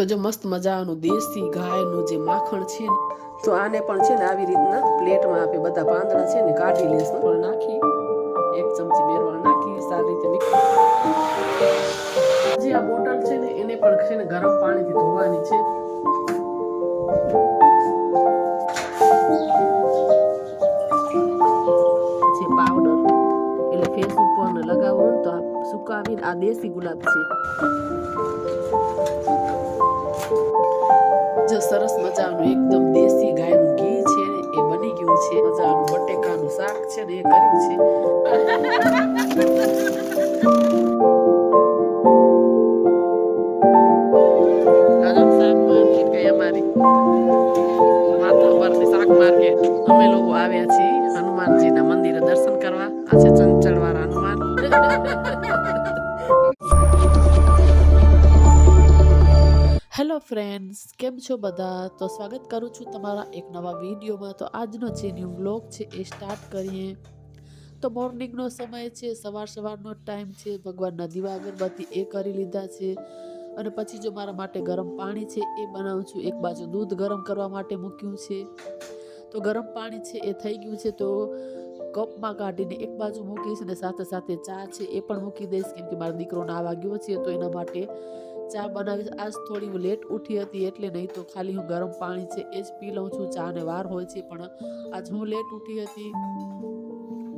તો જો મસ્ત મજાનું દેશી ગાયનું જે માખણ છે ને, તો આને પણ છે ને આવી રીતના પ્લેટમાં આપે બધા પાંદડા છે ને કાઢી લેશું નાખી, એક ચમચી મેરવા નાખી, સારી રીતે. જે આ બોટલ છે ને, એને પણ છે ને ગરમ પાણીથી ધોવાની છે પછી પાવડર એટલે ફેસ ઉપર લગાવો તો આ સુકાવીને આ દેશી ગુલાબ છે મજાનું એકદમ દેશી ગાયનું ઘી છે એ બની ગયું છે. મજાનું બટેકાનું શાક છે ને, એ કર્યું છે. કેમ છો બધા? તો સ્વાગત કરું છું તમારા એક નવા વિડીયોમાં. તો આજનો જે ન્યૂ બ્લોગ છે એ સ્ટાર્ટ કરીએ. તો મોર્નિંગનો સમય છે, સવાર સવારનો ટાઈમ છે, ભગવાનના દીવા અગરબત્તી એ કરી લીધા છે. અને પછી જો મારા માટે ગરમ પાણી છે એ બનાવું છું. એક બાજુ દૂધ ગરમ કરવા માટે મૂક્યું છે. તો ગરમ પાણી છે એ થઈ ગયું છે, તો કપમાં કાઢીને એક બાજુ મૂકીશ અને સાથે સાથે ચા છે એ પણ મૂકી દઈશ. કેમ કે મારો દીકરો નાવા ગયો છે, તો એના માટે ચા બનાવીશ. આજ થોડી હું લેટ ઉઠી હતી એટલે નહીં તો ખાલી હું ગરમ પાણી છે એ જ પી લઉં છું. ચા ને વાર હોય છે પણ આજ હું લેટ ઉઠી હતી.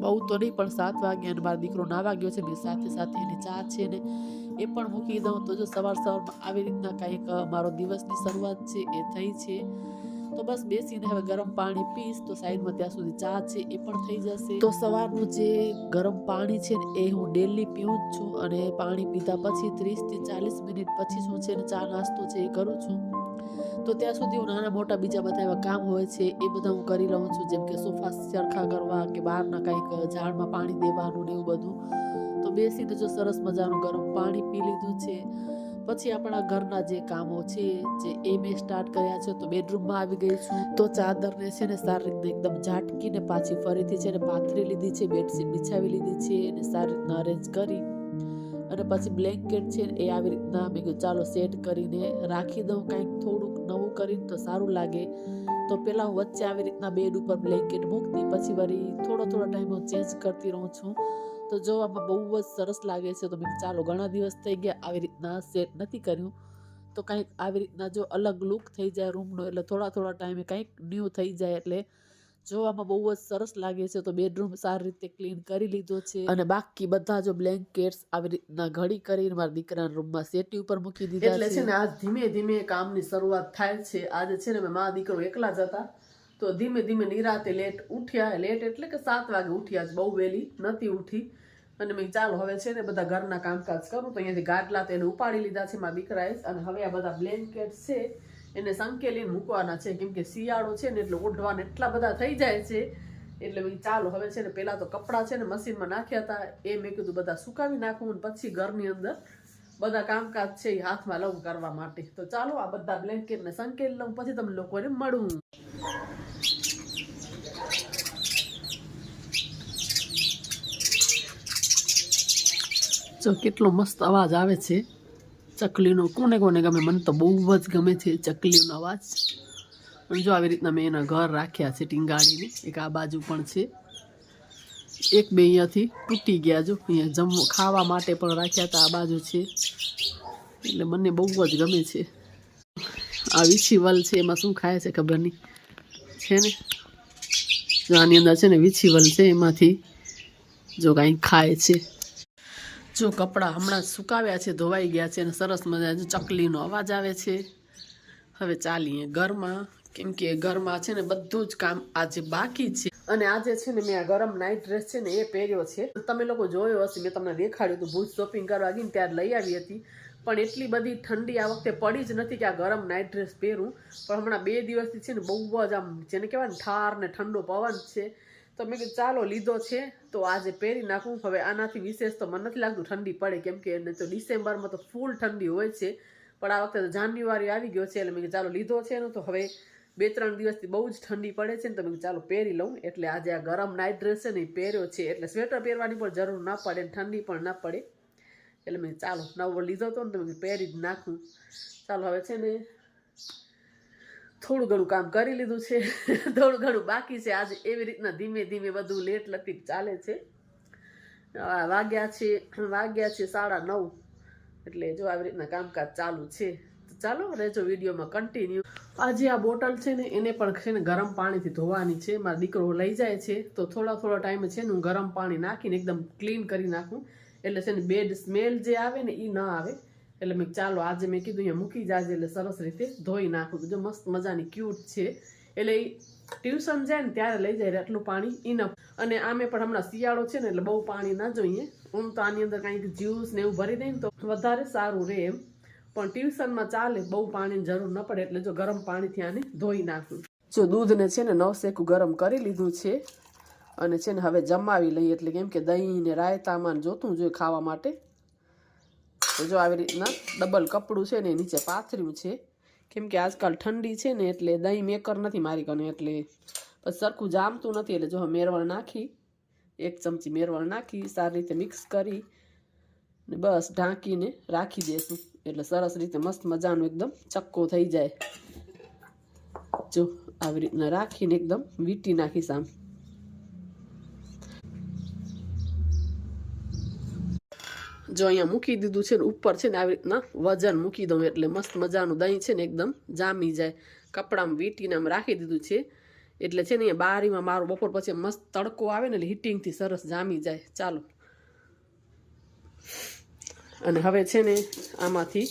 બહુ તો નહીં પણ સાત વાગે અને મારો દીકરો નાવા ગયો છે. મેં સાથે સાથે એની ચા છે ને એ પણ મૂકી દઉં. તો જો સવાર સવારમાં આવી રીતના કંઈક મારો દિવસની શરૂઆત છે એ થઈ છે. તો બસ બેસીને હવે ગરમ પાણી પીશ, તો સાઈડમાં ત્યાં સુધી ચા છે એ પણ થઈ જશે. તો સવારનું જે ગરમ પાણી છે ને, એ હું ડેલી પીવું જ છું અને પાણી પીધા પછી ત્રીસથી ચાલીસ મિનિટ પછી શું છે ને, ચા નાસ્તો છે એ કરું છું. તો ત્યાં સુધી હું નાના મોટા બીજા બધા એવા કામ હોય છે એ બધા હું કરી લઉં છું, જેમ કે સોફા સરખા કરવા કે બહારના કંઈક ઝાડમાં પાણી દેવાનું ને એવું બધું. તો બેસીને જો સરસ મજાનું ગરમ પાણી પી લીધું છે પછી આપણા ઘરના જે કામો છે, જે એ મેં સ્ટાર્ટ કર્યા છે, તો બેડરૂમમાં આવી ગઈ છું. તો ચાદરને છે ને સારી રીતના એકદમ ઝાટકીને પાછી ફરીથી છે ને પાથરી લીધી છે, બેડશીટ બિછાવી લીધી છે અને સારી રીતના અરેન્જ કરી. અને પછી બ્લેન્કેટ છે એ આવી રીતના મેં ચાલો સેટ કરીને રાખી દઉં કાંઈક થોડુંક. નવું કરીને તો સારું લાગે. તો પહેલાં હું વચ્ચે આવી રીતના બેડ ઉપર બ્લેન્કેટ મૂકતી, પછી વળી થોડો થોડો ટાઈમ હું ચેન્જ કરતી રહું છું. તો જોવામાં બહુ જ સરસ લાગે છે. તો મેં ચાલો ઘણા દિવસ થઈ ગયા આવી રીતના સેટ નથી કર્યું. તો કંઈક આવી રીતના જો અલગ લુક થઈ જાય રૂમનો એટલે થોડા થોડા ટાઈમે કંઈક ન્યૂ થઈ જાય એટલે જોવામાં બહુ જ સરસ લાગે છે તો બેડરૂમ સારી રીતે ક્લીન કરી લીધો છે. અને બાકી બધા જો બ્લેન્કેટ્સ આવી રીતના ઘડી કરીને મારા દીકરાના રૂમમાં સેટી ઉપર મૂકી દીધા એટલે છે. ને આજ ધીમે ધીમે કામની શરૂઆત થાય છે. આજે છે ને મેં મા દીકરો એકલા જ હતા. તો ધીમે ધીમે નિરાતે લેટ ઉઠ્યા લેટ એટલે કે સાત વાગે ઉઠ્યા જ બહુ વહેલી નથી ઉઠી. અને મેં ચાલો હવે છે ને બધા ઘરના કામકાજ કરું. તો અહીંયાથી ગાટલા તેને ઉપાડી લીધા છે મારા દીકરાએ અને હવે આ બધા બ્લેન્કેટ છે એને સંકેલીને મૂકવાના છે, કેમ કે શિયાળો છે ને એટલે ઓઢવાને એટલા બધા થઈ જાય છે. એટલે ચાલો, હવે છે ને પહેલાં તો કપડાં છે ને મશીનમાં નાખ્યા હતા, એ મેં કીધું બધા સુકાવી નાખું અને પછી ઘરની અંદર બધા કામકાજ છે એ હાથમાં લઉં કરવા માટે. તો ચાલો આ બધા બ્લેન્કેટને સંકેલી લઉં, પછી તમને લોકોને મળું. જો કેટલો મસ્ત અવાજ આવે છે. ચકલીનો કોને કોને ગમે મને તો બહુ જ ગમે છે ચકલીનો અવાજ. જો આવી રીતના મેં એના ઘર રાખ્યા છે ટીંગાડીને એક આ બાજુ પણ છે. એક બે અહીંયાથી તૂટી ગયા જો, અહીંયા જમવા, ખાવા માટે પણ રાખ્યા હતા, આ બાજુ છે. એટલે મને બહુ જ ગમે છે. આ વિછીવલ છે, એમાં શું ખાય છે ખબર નહીં. છે ને? જો આની અંદર છે ને વિછીવલ છે, એમાંથી જો કાંઈ ખાય છે. જો કપડાં હમણાં સુકાવ્યા છે, ધોવાઈ ગયા છે અને સરસ મજા ચકલીનો અવાજ આવે છે. હવે ચાલીએ ઘરમાં, કેમ કે ઘરમાં છે ને બધું જ કામ આજે બાકી છે. અને આજે છે ને મેં આ ગરમ નાઇટ ડ્રેસ છે ને એ પહેર્યો છે. તમે લોકો જોયો હશે, મેં તમને દેખાડ્યું હતું ભૂજ શોપિંગ કરવા ગઈ ને ત્યારે લઈ આવી હતી. પણ એટલી બધી ઠંડી આ વખતે પડી જ નથી કે આ ગરમ નાઇટ ડ્રેસ પહેરું. પણ હમણાં બે દિવસથી છે ને બહુ જ આમ, જેને કહેવાય ને ઠાર ને ઠંડો પવન છે. તો મેં કીધું, ચાલો, લીધો છે. તો આજે પહેરી નાખું. હવે આનાથી વિશેષ તો મને નથી લાગતું ઠંડી પડે, કેમ કે એને તો ડિસેમ્બરમાં તો ફૂલ ઠંડી હોય છે. પણ આ વખતે જાન્યુઆરી આવી ગયો છે, એટલે મેં ચાલો, લીધો છે એનો. તો હવે બે ત્રણ દિવસથી બહુ જ ઠંડી પડે છે ને તો મેં ચાલો, પહેરી લઉં. એટલે આજે આ ગરમ નાઇટ ડ્રેસ છે ને એ પહેર્યો છે. એટલે સ્વેટર પહેરવાની પણ જરૂર ના પડે ઠંડી પણ ના પડે. એટલે મેં ચાલો, નવો લીધો હતો ને તો મેં પહેરી જ નાખું. ચાલો, હવે છે ને થોડું ઘણું કામ કરી લીધું છે. થોડું ઘણું બાકી છે. આજે એવી રીતના ધીમે ધીમે બધું લેટ લતીફ ચાલે છે. વાગ્યા છે વાગ્યા છે સાડા નવ. એટલે જો આવી રીતના કામકાજ ચાલુ છે. ચાલો રહેજો વિડીયોમાં કન્ટિન્યુ આજે આ બોટલ છે ને, એને પણ છે ને ગરમ પાણીથી ધોવાની છે. મારો દીકરો લઈ જાય છે. તો થોડા થોડા ટાઈમે છે ને હું ગરમ પાણી નાખીને એકદમ ક્લીન કરી નાખું. એટલે છે ને બેડ સ્મેલ જે આવે ને એ ન આવે. એટલે મેં ચાલો, આજે મેં કીધું અહીંયા મૂકી જાજે એટલે સરસ રીતે ધોઈ નાખું. જો મસ્ત મજાની ક્યુટ છે. એટલે ટ્યુશન જાય ને ત્યારે લઈ જાય એટલું પાણી ઇનફ અને આમે પણ હમણાં શિયાળો છે ને, એટલે બહુ પાણી ના જોઈએ. હું તો આની અંદર કંઈક જ્યુસ ને એવું ભરી દઈએ તો વધારે સારું રહે એમ. પણ ટ્યુશનમાં ચાલે, બહુ પાણીની જરૂર ન પડે, એટલે જો ગરમ પાણીથી આને ધોઈ નાખું. જો દૂધને છે ને, નવસેકું ગરમ કરી લીધું છે. અને છે ને, હવે જમાવી લઈએ, એટલે કેમ કે દહીં ને રાયતામાં જોતું જોઈએ ખાવા માટે. તો જો આવી રીતના ડબલ કપડું છે ને નીચે પાથર્યું છે. કેમ કે આજકાલ ઠંડી છે ને એટલે દહીં મેકર નથી મારી કને, એટલે પછી સરખું જામતું નથી, એટલે જો મેરવણ નાખી, એક ચમચી મેરવણ નાખી, સારી રીતે મિક્સ કરી ને બસ ઢાંકીને રાખી દેશું. એટલે સરસ રીતે મસ્ત મજાનું એકદમ ચક્કો થઈ જાય. જો આવી રીતના રાખીને એકદમ વીટી નાખીશ આમ. જો અહીંયા મૂકી દીધું છે ને ઉપર છે ને આવી રીતના વજન મૂકી દઉં એટલે મસ્ત મજાનું દહીં છે ને એકદમ જામી જાય. કપડામાં વીંટીને આમ રાખી દીધું છે. એટલે છે ને અહીંયા બારીમાં મારું બપોર પછી મસ્ત તડકો આવે ને એટલે હીટિંગથી સરસ જામી જાય. ચાલો. અને હવે છે ને આમાંથી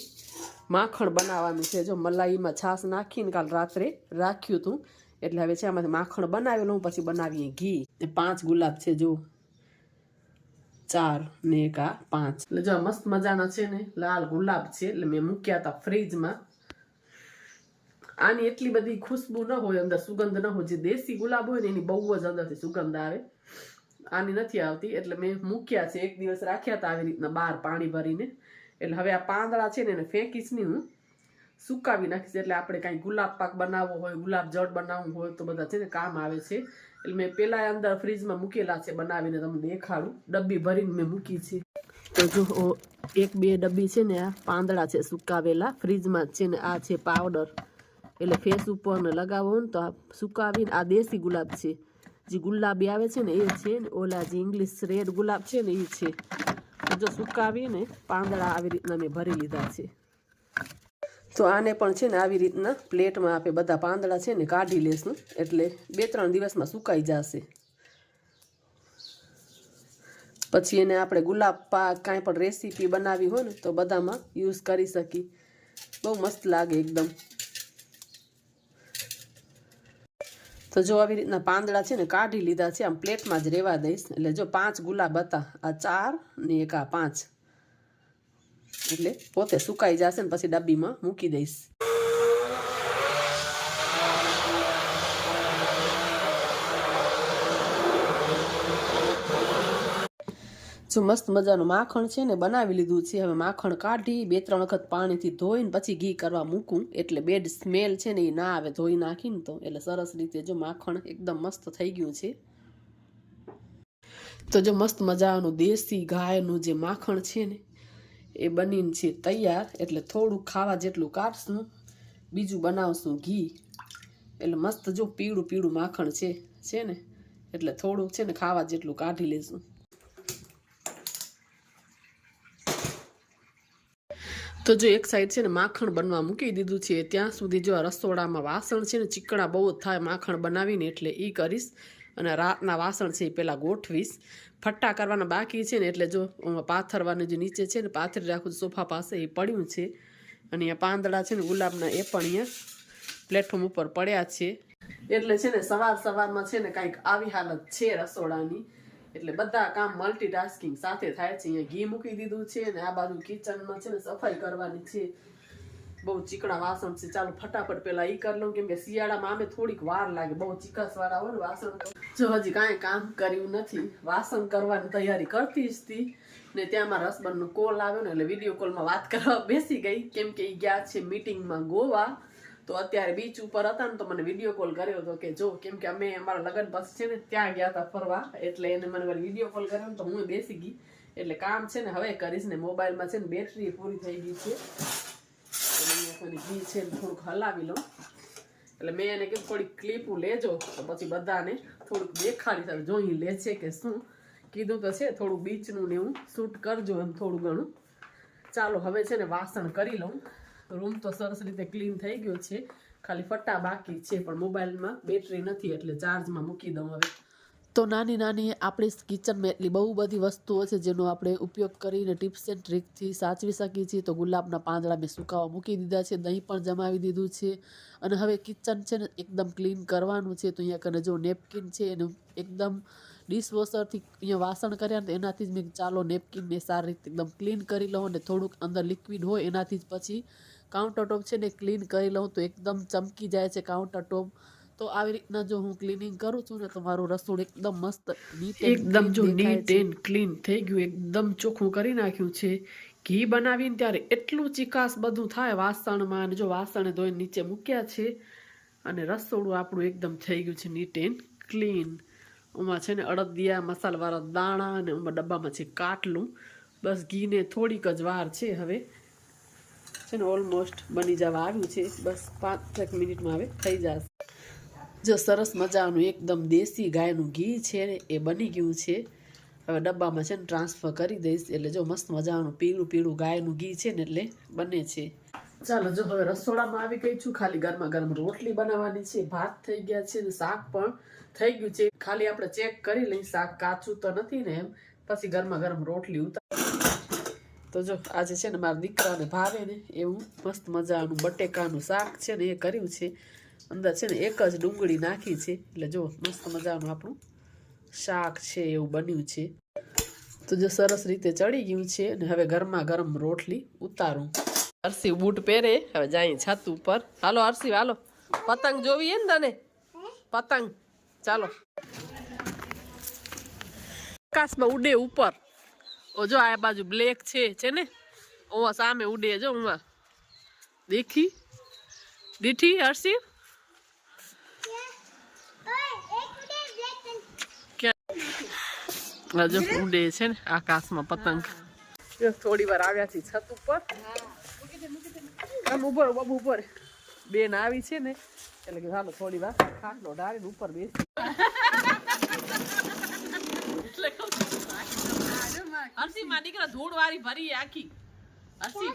માખણ બનાવવાનું છે. જો મલાઈમાં છાશ નાખીને કાલ રાત્રે રાખ્યું હતું. એટલે હવે છે આમાંથી માખણ બનાવેલું પછી બનાવીએ ઘી. પાંચ ગુલાબ છે જો ચાર ને એક પાંચ. એટલે જો મસ્ત મજાના છે ને લાલ ગુલાબ છે, એટલે મેં મૂક્યા હતા ફ્રીજમાં. આની એટલી બધી ખુશ્બુ ન હોય, અંદર સુગંધ ન હોય. જે દેશી ગુલાબ હોય ને, એની બહુ જ અંદરથી સુગંધ આવે. આની નથી આવતી, એટલે મેં મૂક્યા છે. એક દિવસ રાખ્યા હતા આવી રીતના બહાર પાણી ભરીને. એટલે હવે આ પાંદડા છે ને, એને ફેંકીશ નહીં હું. સુકાવી નાખીશ એટલે આપણે કાંઈ ગુલાબ પાક બનાવવો હોય, ગુલાબ જળ બનાવવું હોય તો બધા છે ને કામ આવે છે. એટલે મેં પેલા અંદર ફ્રીજમાં મૂકેલા છે બનાવીને તમને દેખાડું. ડબ્બી ભરીને મેં મૂકી છે. તો જો એક બે ડબ્બી છે ને આ પાંદડા છે સુકાવેલા. ફ્રીજમાં છે ને આ છે પાવડર. એટલે ફેસ ઉપર ને લગાવો ને તો આ સુકાવીને, આ દેશી ગુલાબ છે. જે ગુલાબી આવે છે ને એ છે ને ઓલા જે ઇંગ્લિશ રેડ ગુલાબ છે ને એ છે. જો સુકાવીને પાંદડા આવી રીતના મેં ભરી લીધા છે. તો આને પણ છે ને આવી રીતના પ્લેટમાં આપણે બધા પાંદડા છે ને કાઢી લેશું, એટલે બે ત્રણ દિવસમાં સુકાઈ જશે. પછી એને આપણે ગુલાબ પાક કાંઈ પણ રેસીપી બનાવી હોય ને, તો બધામાં યુઝ કરી શકી બહુ મસ્ત લાગે એકદમ. તો જો આવી રીતના પાંદડા છે ને કાઢી લીધા છે, આમ પ્લેટમાં જ રહેવા દઈશ. એટલે જો પાંચ ગુલાબ હતા, આ ચાર ને એક આ પાંચ. એટલે પોતે સુકાઈ જશે ને પછી ડબ્બીમાં મૂકી દઈશ. જો મસ્ત મજાનું માખણ છે ને બનાવી લીધું છે, હવે માખણ કાઢી બે ત્રણ વખત પાણીથી ધોઈને પછી ઘી કરવા મૂકું. એટલે બેડ સ્મેલ છે ને એ ના આવે, ધોઈ નાખીને તો. એટલે સરસ રીતે જો માખણ એકદમ મસ્ત થઈ ગયું છે. તો જો મસ્ત મજાનું દેશી ગાયનું જે માખણ છે ને એ બનીને છે તૈયાર. એટલે થોડું ખાવા જેટલું કાઢશું, બીજું બનાવશું ઘી. એટલે મસ્ત જો પીળું પીળું માખણ છે છે ને? એટલે થોડું છે ને ખાવા જેટલું કાઢી લેશું. તો જો એક સાઈડ છે ને માખણ બનવા મૂકી દીધું છે, ત્યાં સુધી જો રસોડામાં વાસણ છે ને ચીકણા બહુ થાય માખણ બનાવીને એટલે એ કરીશ. અને રાતના વાસણ છે એ પહેલાં ગોઠવીશ. ફટ્ટા કરવાના બાકી છે ને એટલે જો પાથરવાને જે નીચે છે ને પાથરી રાખું સોફા પાસે એ પડ્યું છે. અને અહીંયા પાંદડા છે ને ગુલાબના એ પણ અહીંયા પ્લેટફોર્મ ઉપર પડ્યા છે. એટલે છે ને સવાર સવારમાં છે ને કાંઈક આવી હાલત છે રસોડાની. એટલે બધા કામ મલ્ટીટાસ્કિંગ સાથે થાય છે. અહીંયા ઘી મૂકી દીધું છે અને આ બાજુ કિચનમાં છે ને સફાઈ કરવાની છે. બહુ ચીકણા વાસણ છે, ચાલો ફટાફટ પેલા ઈ કરી લઉં. કેમ કે શિયાળામાં અમે થોડીક વાર લાગે, બહુ ચીકાસ વાળા હોય વાસણ જો હજી કાંઈ કામ કર્યું નથી. વાસણ કરવાની તૈયારી કરતી જ હતી. ને ત્યાં મારા હસબન્ડનો કોલ આવ્યો ને એટલે વીડિયો કોલમાં વાત કરવા બેસી ગઈ. કેમ કે એ ગયા છે મીટિંગમાં ગોવા. તો અત્યારે બીચ ઉપર હતા ને તો મને વીડિયો કોલ કર્યો હતો કે જો, કેમ કે અમે અમારા લગ્ન બસ છે ને ત્યાં ગયા હતા ફરવા. એટલે એને મને વીડિયો કોલ કર્યો તો હું બેસી ગઈ. એટલે કામ છે ને હવે કરીશ ને મોબાઈલમાં છે ને બેટરી પૂરી થઈ ગઈ છે. અહીંયા ઘી છે થોડુંક હલાવી લઉં. એટલે મેં એને કીધું, થોડીક ક્લિપું લેજો, તો પછી બધાને થોડુંક દેખાડી તમે જોઈ લે છે કે શું? કીધું તો છે, થોડું બીચનું ને એવું શૂટ કરજો એમ થોડું ઘણું. ચાલો, હવે છે ને વાસણ કરી લઉં. રૂમ તો સરસ રીતે ક્લીન થઈ ગયો છે. ખાલી ફટા બાકી છે, પણ મોબાઈલમાં બેટરી નથી, એટલે ચાર્જમાં મૂકી દઉં હવે. તો નાની નાની આપણી કિચનમાં એટલી બહુ બધી વસ્તુઓ છે જેનો આપણે ઉપયોગ કરીને ટિપ્સ એન્ડ ટ્રીકથી સાચવી શકીએ છીએ. તો ગુલાબના પાંદડા મેં સુકાવા મૂકી દીધા છે, દહીં પણ જમાવી દીધું છે અને હવે કિચન છે ને એકદમ ક્લીન કરવાનું છે. તો અહીંયા કને જો નેપકિન છે એનું એકદમ ડિશવોશરથી અહીંયા વાસણ કર્યા ને એનાથી જ મેં ચાલો નેપકિનને સારી રીતે એકદમ ક્લીન કરી લઉં અને થોડુંક અંદર લિક્વિડ હોય એનાથી જ પછી કાઉન્ટર ટોપ છે ને ક્લીન કરી લઉં તો એકદમ ચમકી જાય છે કાઉન્ટર ટોપ તો આવી રીતના જો હું ક્લિનિંગ કરું છું ને તો મારું રસોડું એકદમ મસ્ત નીટ એકદમ જો નીટ એન્ડ ક્લીન થઈ ગયું એકદમ ચોખ્ખું કરી નાખ્યું છે. ઘી બનાવીને ત્યારે એટલું ચિકાસ બધું થાય વાસણમાં અને જો વાસણે ધોઈને નીચે મૂક્યા છે અને રસોડું આપણું એકદમ થઈ ગયું છે નીટ એન્ડ ક્લીન એમાં છે ને અડદિયા મસાલાવાળા દાણા અને એમાં ડબ્બામાં છે કાટલું. બસ ઘીને થોડીક જ વાર છે હવે. છે ને ઓલમોસ્ટ બની જવા આવ્યું છે. બસ પાંચ એક મિનિટમાં હવે થઈ જશે. જો સરસ મજાનું એકદમ દેશી ગાયનું ઘી છે ને, એ બની ગયું છે. હવે ડબ્બામાં છે ને ટ્રાન્સફર કરી દઈશ, એટલે જો મસ્ત મજાનું પીળું પીળું ગાયનું ઘી છે ને, એટલે બને છે. ચાલો, જો હવે રસોડામાં આવી ગઈ છું, ખાલી ગરમા ગરમ રોટલી બનાવવાની છે, ભાત થઈ ગયા છે ને, શાક પણ થઈ ગયું છે. ખાલી આપણે ચેક કરી લઈ શાક કાચું તો નથી ને એમ, પછી ગરમા ગરમ રોટલી ઉતાર. તો જો, આજે છે ને મારા દીકરાને ભાવે ને એવું મસ્ત મજાનું બટેકાનું શાક છે ને, એ કર્યું છે. અંદર છે ને એક જ ડુંગળી નાખી છે. એટલે જો મસ્ત મજાનું આપણું શાક છે એવું બન્યું છે. તો જો સરસ રીતે ચડી ગયું છે અને હવે ગરમા ગરમ રોટલી ઉતારું. અરસી બૂટ પહેરે, હવે જાય છત ઉપર. હાલો અરસી હાલો. પતંગ જોવી ને તને? પતંગ. ચાલો. આકાશમાં ઉડે ઉપર. ઓ જો આ બાજુ બ્લેક છે છે ને? ઓ સામે ઉડે જો ઉમાં દેખી? દીઠી હર્ષિવ હજુ ઉડે છે ને આકાશમાં પતંગ. થોડી વાર આવ્યા છીએ છત ઉપર. આમ ઉપર બાબુ ઉપર. બેન આવી છે ને એટલે કે ચાલો થોડી વાર ખાટલો ડાળીને ઉપર બેસી. હર્ષી માં દીકરા ધૂળ વાળી ભરી આખી. હરસી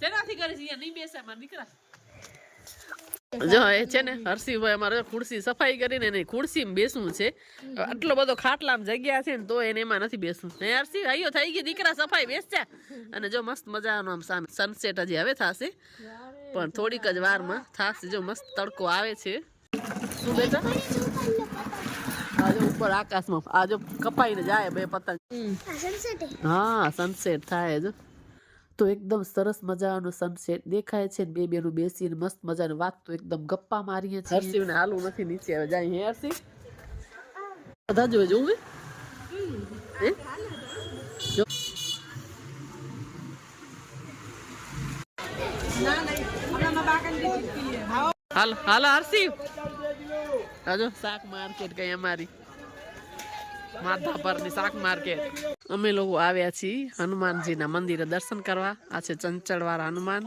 શેનાથી કરે છે? અહીંયા નહીં બેસે મારા દીકરા. જો એ છે ને હર્ષિભાઈ અમારે ખુરશી સફાઈ કરીને એની ખુરશીમાં બેસવું છે. આટલો બધો ખાટલામ જગ્યા છે ને તો એને એમાં નથી બેસવું. ને હર્ષિ આયો થઈ ગઈ દીકરા સફાઈ બેસ્યા અને જો મસ્ત મજાનો આમ સામે સનસેટ હજી હવે થશે. પણ થોડીક જ વારમાં થશે. જો મસ્ત તડકો આવે છે. શું બેટા? આજે ઉપર આકાશમાં આજે કપાઈને જાય બે પતંગ. હા સનસેટ થાય જો. તો એકદમ સરસ મજાનું સનસેટ દેખાય છે બે બેનું બેસીને મસ્ત મજાનું વાત તો એકદમ ગપ્પા મારીએ છીએ. હર્ષિવને હાલું નથી, નીચે હવે જાય હે હર્ષિવ બધા જોવે, જોવું હાલ હાલ હર્ષિવ હાજો શાક માર્કેટ કઈ અમારી. માધાપરની શાક માર્કેટ. અમે લોકો આવ્યા છીએ હનુમાનજીના મંદિરે દર્શન કરવા. આ છે ચંચળવાળા હનુમાન.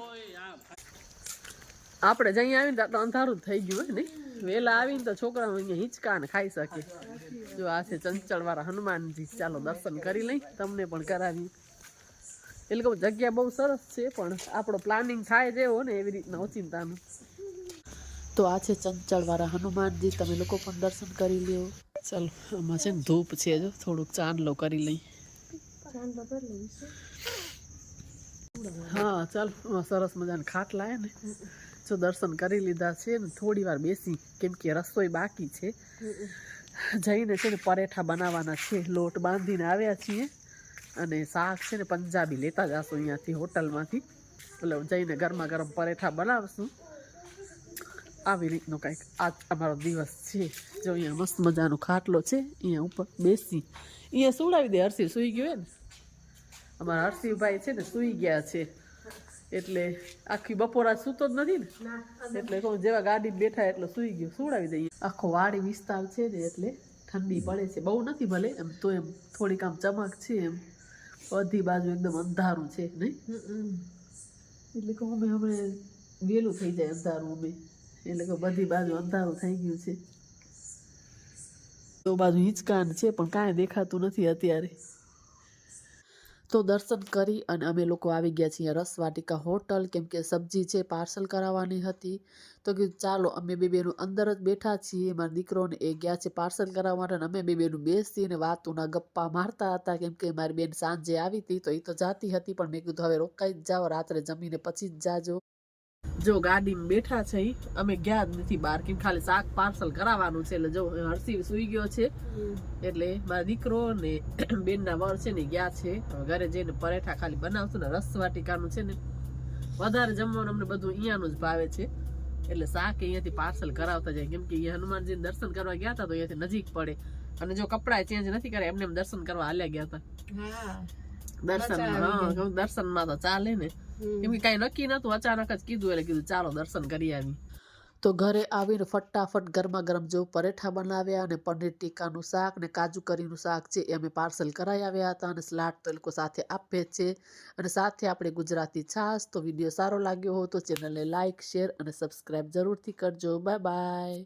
આપણે જઈ આવીને તો અંધારું થઈ ગયું હોય ને? વહેલા આવીને તો છોકરાઓ અહીંયા હિંચકા ને ખાઈ શકે. જો આ છે ચંચળવાળા હનુમાનજી. ચાલો દર્શન કરી લઈ. તમને પણ કરાવી એટલે કહું જગ્યા બહુ સરસ છે, પણ આપણો પ્લાનિંગ થાય જેવો ને એવી રીતના ઓચિંતાનું. તો આ છે ચંચળવાળા હનુમાનજી. તમે લોકો પણ દર્શન કરી લ્યો. ચાલો, આમાં છે ને ધૂપ છે જો, થોડુંક ચાંદલો કરી લઈ. હા, ચાલ સરસ મજાને ખાટલા લાય ને. જો દર્શન કરી લીધા છે ને, થોડી વાર બેસી, કેમ કે રસોઈ બાકી છે. જઈને છે ને પરેઠા બનાવવાના છે, લોટ બાંધીને આવ્યા છીએ. અને શાક છે ને, પંજાબી લેતા જશું અહીંયાથી, હોટલમાંથી. એટલે જઈને ગરમા ગરમ પરેઠા બનાવશું. આવી રીતનો કંઈક આજ અમારો દિવસ છે. જો અહીંયા મસ્ત મજાનો ખાટલો છે અહીંયા ઉપર બેસી. અહીંયા સુવડાવી દે હર્ષિવ સૂઈ ગયો ને અમારા હર્ષિવભાઈ છે ને સૂઈ ગયા છે. એટલે આખી બપોરા સૂતો જ નથી ને? એટલે કહું જેવા ગાડી બેઠા એટલે સૂઈ ગયો. સુવડાવી દઈએ આખો વાડી વિસ્તાર છે ને એટલે ઠંડી પડે છે. બહુ નથી ભલે એમ તો એમ થોડીક આમ ચમક છે એમ. બધી બાજુ એકદમ અંધારું છે નહીં? એટલે કહું અમે હમણાં વહેલું થઈ જાય અંધારું અમે. એટલે કે બધી બાજુ અંધારું થઈ ગયું છે. તો બાજુ હિંચકાન છે, પણ કાંઈ દેખાતું નથી અત્યારે. તો દર્શન કરી અને અમે લોકો આવી ગયા છીએ રસવાટિકા હોટલ, કેમ કે સબ્જી છે પાર્સલ કરાવવાની હતી. તો કીધું, ચાલો, અમે બે બેનું અંદર જ બેઠા છીએ. મારા દીકરોને એ ગયા છે પાર્સલ કરાવવા માટે અમે બે બેનું બેસી અને વાતોના ગપ્પા મારતા હતા. કેમ કે મારી બેન સાંજે આવી હતી તો એ તો જાતી હતી, પણ મેં કીધું, હવે રોકાઈ જ જાઓ, રાત્રે જમીને પછી જ જાજો. જો ગાડીમાં બેઠા છે અમે ગયા જ નથી બહાર, કેમ ખાલી શાક પાર્સલ કરાવવાનું છે. એટલે જો હરસી સુઈ ગયો છે, એટલે મારા દીકરો ને બેનના વર છે ને ગયા છે. ઘરે જઈને પરેઠા ખાલી બનાવશું ને રસ વાટિકાનું છે ને. વધારે જમવાનું અમને બધું અહીંયાનું જ ભાવે છે. એટલે શાક અહીંયાથી પાર્સલ કરાવતા જાય. કેમ કે અહીંયા હનુમાનજીને દર્શન કરવા ગયા હતા તો અહીંયાથી નજીક પડે. અને જો કપડાં ચેન્જ નથી કર્યા, એમને એમ દર્શન કરવા હાલ્યા ગયા હતા દર્શન હા દર્શનમાં તો ચાલે ને. કેમ કે કઈ નક્કી નતું અચાનક જ કીધું એટલે કીધું ચાલો દર્શન કરી આવી. તો ઘરે આવીને ફટાફટ ગરમા ગરમ જો પરેઠા બનાવ્યા અને પનીર ટીકાનું શાક ને કાજુ કરીનું શાક છે એ અમે પાર્સલ કરાવી આવ્યા હતા અને સ્લાટ તો એ લોકો સાથે આપે છે. અને સાથે આપણે ગુજરાતી છાશ તો વીડિયો સારો લાગ્યો હોય તો ચેનલને લાઇક શેર અને સબસ્ક્રાઈબ જરૂરથી કરજો. Bye bye.